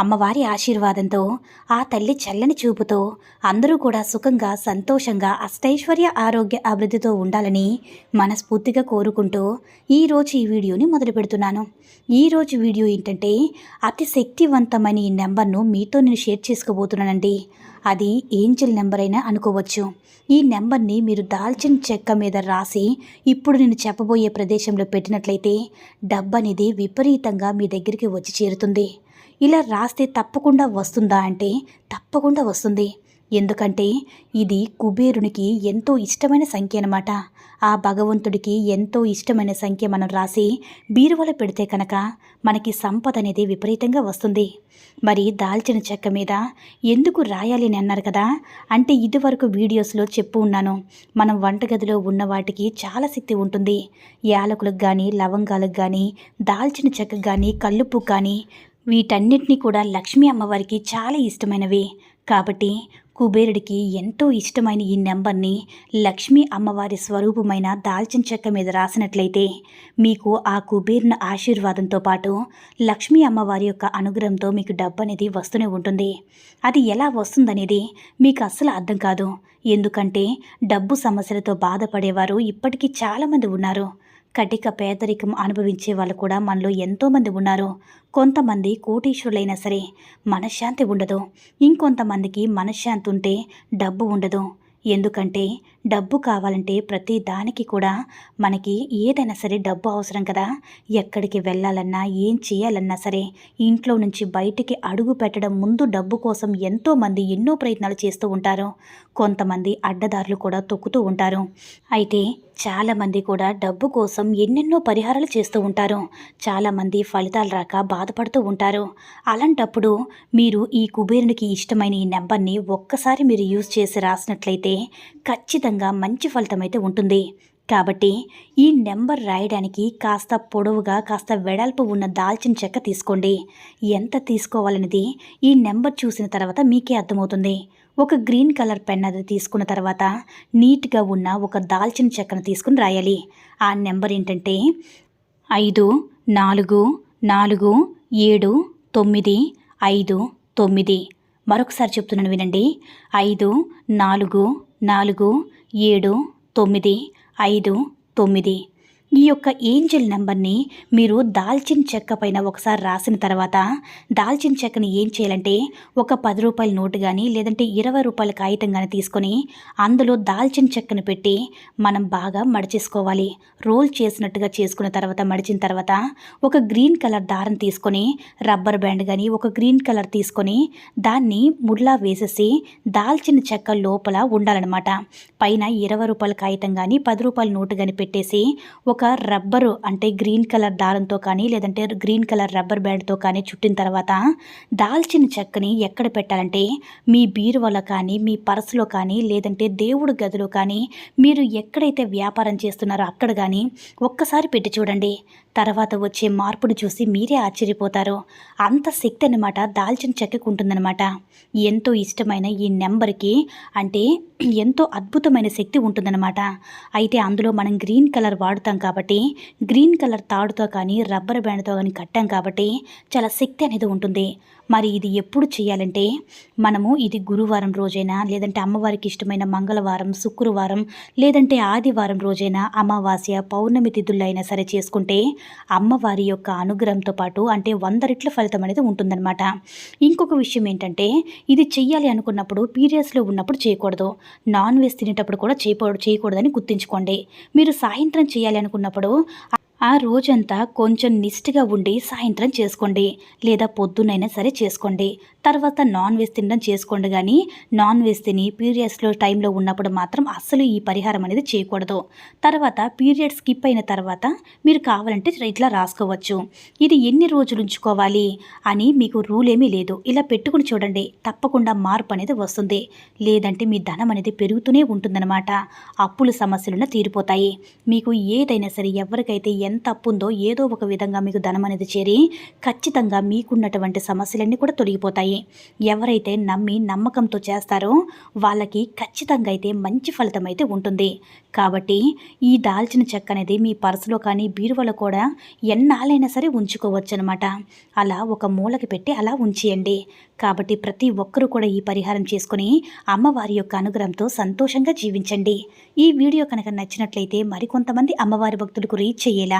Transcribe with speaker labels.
Speaker 1: అమ్మవారి ఆశీర్వాదంతో ఆ తల్లి చల్లని చూపుతో అందరూ కూడా సుఖంగా సంతోషంగా అష్టైశ్వర్య ఆరోగ్య అభివృద్ధితో ఉండాలని మనస్ఫూర్తిగా కోరుకుంటూ ఈరోజు ఈ వీడియోని మొదలు పెడుతున్నాను. ఈరోజు వీడియో ఏంటంటే అతి శక్తివంతమైన ఈ నెంబర్ను మీతో నేను షేర్ చేసుకోబోతున్నానండి. అది ఏంజల్ నెంబర్ అయినా అనుకోవచ్చు. ఈ నెంబర్ని మీరు దాల్చిన చెక్క మీద రాసి ఇప్పుడు నేను చెప్పబోయే ప్రదేశంలో పెట్టినట్లయితే డబ్బు అనేది విపరీతంగా మీ దగ్గరికి వచ్చి చేరుతుంది. ఇలా రాస్తే తప్పకుండా వస్తుందా అంటే తప్పకుండా వస్తుంది. ఎందుకంటే ఇది కుబేరునికి ఎంతో ఇష్టమైన సంఖ్య అనమాట ఆ భగవంతుడికి ఎంతో ఇష్టమైన సంఖ్య మనం రాసి బీరువాలో పెడితే కనుక మనకి సంపద అనేది విపరీతంగా వస్తుంది. మరి దాల్చిన చెక్క మీద ఎందుకు రాయాలి అని అన్నారు కదా? అంటే ఇదివరకు వీడియోస్లో చెప్పు ఉన్నాను. మనం వంటగదిలో ఉన్న వాటికి చాలా శక్తి ఉంటుంది. యాలకులకు కానీ లవంగాలకు కానీ దాల్చిన చెక్క కానీ కల్లుపు కానీ వీటన్నిటినీ కూడా లక్ష్మీ అమ్మవారికి చాలా ఇష్టమైనవి. కాబట్టి కుబేరుడికి ఎంతో ఇష్టమైన ఈ నెంబర్ని లక్ష్మీ అమ్మవారి స్వరూపమైన దాల్చిన చెక్క మీద రాసినట్లయితే మీకు ఆ కుబేరుని ఆశీర్వాదంతో పాటు లక్ష్మీ అమ్మవారి యొక్క అనుగ్రహంతో మీకు డబ్బు అనేది వస్తూనే ఉంటుంది. అది ఎలా వస్తుందనేది మీకు అస్సలు అర్థం కాదు. ఎందుకంటే డబ్బు సమస్యలతో బాధపడేవారు ఇప్పటికీ చాలామంది ఉన్నారు. కటిక పేదరికం అనుభవించే వాళ్ళు కూడా మనలో ఎంతోమంది ఉన్నారు. కొంతమంది కోటీశ్వరులైనా సరే మనశ్శాంతి ఉండదు. ఇంకొంతమందికి మనశ్శాంతి ఉంటే డబ్బు ఉండదు. ఎందుకంటే డబ్బు కావాలంటే ప్రతి దానికి కూడా మనకి ఏదైనా సరే డబ్బు అవసరం కదా. ఎక్కడికి వెళ్ళాలన్నా ఏం చేయాలన్నా సరే ఇంట్లో నుంచి బయటికి అడుగు పెట్టడం ముందు డబ్బు కోసం ఎంతోమంది ఎన్నో ప్రయత్నాలు చేస్తూ ఉంటారు. కొంతమంది అడ్డదారులు కూడా తొక్కుతూ ఉంటారు. అయితే చాలామంది కూడా డబ్బు కోసం ఎన్నెన్నో పరిహారాలు చేస్తూ ఉంటారు. చాలామంది ఫలితాలు రాక బాధపడుతూ ఉంటారు. అలాంటప్పుడు మీరు ఈ కుబేరునికి ఇష్టమైన ఈ నెంబర్ని ఒక్కసారి మీరు యూజ్ చేసి రాసినట్లయితే ఖచ్చితంగా మంచి ఫలితం అయితే ఉంటుంది. కాబట్టి ఈ నెంబర్ రాయడానికి కాస్త పొడవుగా కాస్త వెడల్పు ఉన్న దాల్చిన చెక్క తీసుకోండి. ఎంత తీసుకోవాలనేది ఈ నెంబర్ చూసిన తర్వాత మీకే అర్థమవుతుంది. ఒక గ్రీన్ కలర్ పెన్ అది తీసుకున్న తర్వాత నీట్గా ఉన్న ఒక దాల్చిన చెక్కను తీసుకుని రాయాలి. ఆ నెంబర్ ఏంటంటే ఐదు నాలుగు నాలుగు ఏడు తొమ్మిది ఐదు తొమ్మిది. మరొకసారి చెప్తున్నాను వినండి. ఐదు నాలుగు నాలుగు ఏడు తొమ్మిది. ఐదు తొమ్మిది ఈ యొక్క ఏంజిల్ నెంబర్ని మీరు దాల్చిన చెక్క పైన ఒకసారి రాసిన తర్వాత దాల్చిన చెక్కని ఏం చేయాలంటే ఒక పది రూపాయల నోటు కానీ లేదంటే ఇరవై రూపాయల కాగితం కానీ తీసుకొని అందులో దాల్చిన చెక్కను పెట్టి మనం బాగా మడిచేసుకోవాలి. రోల్ చేసినట్టుగా చేసుకున్న తర్వాత మడిచిన తర్వాత ఒక గ్రీన్ కలర్ దారం తీసుకొని రబ్బర్ బ్యాండ్ కానీ ఒక గ్రీన్ కలర్ తీసుకొని దాన్ని ముడ్లా వేసేసి దాల్చిన చెక్క లోపల ఉండాలన్నమాట. పైన ఇరవై రూపాయల కాగితం కానీ పది రూపాయల నోటు కానీ పెట్టేసి ఒక ఒక రబ్బరు అంటే గ్రీన్ కలర్ దారంతో కానీ లేదంటే గ్రీన్ కలర్ రబ్బర్ బ్యాండ్తో కానీ చుట్టిన తర్వాత దాల్చిన చెక్కని ఎక్కడ పెట్టాలంటే మీ బీరువాలో కానీ మీ పర్సులో కానీ లేదంటే దేవుడు గదిలో కానీ మీరు ఎక్కడైతే వ్యాపారం చేస్తున్నారో అక్కడ కానీ ఒక్కసారి పెట్టి చూడండి. తర్వాత వచ్చే మార్పును చూసి మీరే ఆశ్చర్యపోతారు. అంత శక్తి అన్నమాట దాల్చిన చెక్కకు ఉంటుందన్నమాట. ఎంతో ఇష్టమైన ఈ నెంబర్కి అంటే ఎంతో అద్భుతమైన శక్తి ఉంటుందన్నమాట. అయితే అందులో మనం గ్రీన్ కలర్ వాడుతాం కాబట్టి కాబట్టి గ్రీన్ కలర్ తాడుతో కానీ రబ్బర్ బ్యాండ్తో కానీ కట్టాం కాబట్టి చాలా శక్తి అనేది ఉంటుంది. మరి ఇది ఎప్పుడు చేయాలంటే మనము ఇది గురువారం రోజైనా లేదంటే అమ్మవారికి ఇష్టమైన మంగళవారం శుక్రవారం లేదంటే ఆదివారం రోజైనా అమావాస్య పౌర్ణమి తిథుల్లో అయినా సరే చేసుకుంటే అమ్మవారి యొక్క అనుగ్రహంతో పాటు అంటే వంద రెట్ల ఫలితం అనేది ఉంటుందన్నమాట. ఇంకొక విషయం ఏంటంటే ఇది చెయ్యాలి అనుకున్నప్పుడు పీరియడ్స్లో ఉన్నప్పుడు చేయకూడదు. నాన్ వెజ్ తినేటప్పుడు కూడా చేయకూడదు చేయకూడదని గుర్తుంచుకోండి. మీరు సాయంత్రం చేయాలి అనుకున్నప్పుడు ఆ రోజంతా కొంచెం నిష్ఠగా ఉండి సాయంత్రం చేసుకోండి. లేదా పొద్దునైనా సరే చేసుకోండి. తర్వాత నాన్ వెజ్ తినడం చేసుకోండి కానీ నాన్ వెజ్ తిని పీరియడ్స్లో టైంలో ఉన్నప్పుడు మాత్రం అస్సలు ఈ పరిహారం అనేది చేయకూడదు. తర్వాత పీరియడ్ స్కిప్ అయిన తర్వాత మీరు కావాలంటే ఇట్లా రాసుకోవచ్చు. ఇది ఎన్ని రోజులు ఉంచుకోవాలి అని మీకు రూల్ ఏమీ లేదు. ఇలా పెట్టుకుని చూడండి. తప్పకుండా మార్పు అనేది వస్తుంది. లేదంటే మీ ధనం అనేది పెరుగుతూనే ఉంటుందన్నమాట. అప్పుల సమస్యలున్న తీరిపోతాయి. మీకు ఏదైనా సరే ఎవరికైతే ఎంత అప్పు ఉందో ఏదో ఒక విధంగా మీకు ధనం అనేది చేరి ఖచ్చితంగా మీకున్నటువంటి సమస్యలన్నీ కూడా తొలగిపోతాయి. ఎవరైతే నమ్మి నమ్మకంతో చేస్తారో వాళ్ళకి ఖచ్చితంగా అయితే మంచి ఫలితం అయితే ఉంటుంది. కాబట్టి ఈ దాల్చిన చెక్క అనేది మీ పర్సులో కానీ బీరువలో కూడా ఎన్నాళ్ళైనా సరే ఉంచుకోవచ్చు అనమాట అలా ఒక మూలకి పెట్టి అలా ఉంచేయండి. కాబట్టి ప్రతి ఒక్కరూ కూడా ఈ పరిహారం చేసుకుని అమ్మవారి యొక్క అనుగ్రహంతో సంతోషంగా జీవించండి. ఈ వీడియో కనుక నచ్చినట్లయితే మరికొంతమంది అమ్మవారి భక్తులకు రీచ్ అయ్యేలా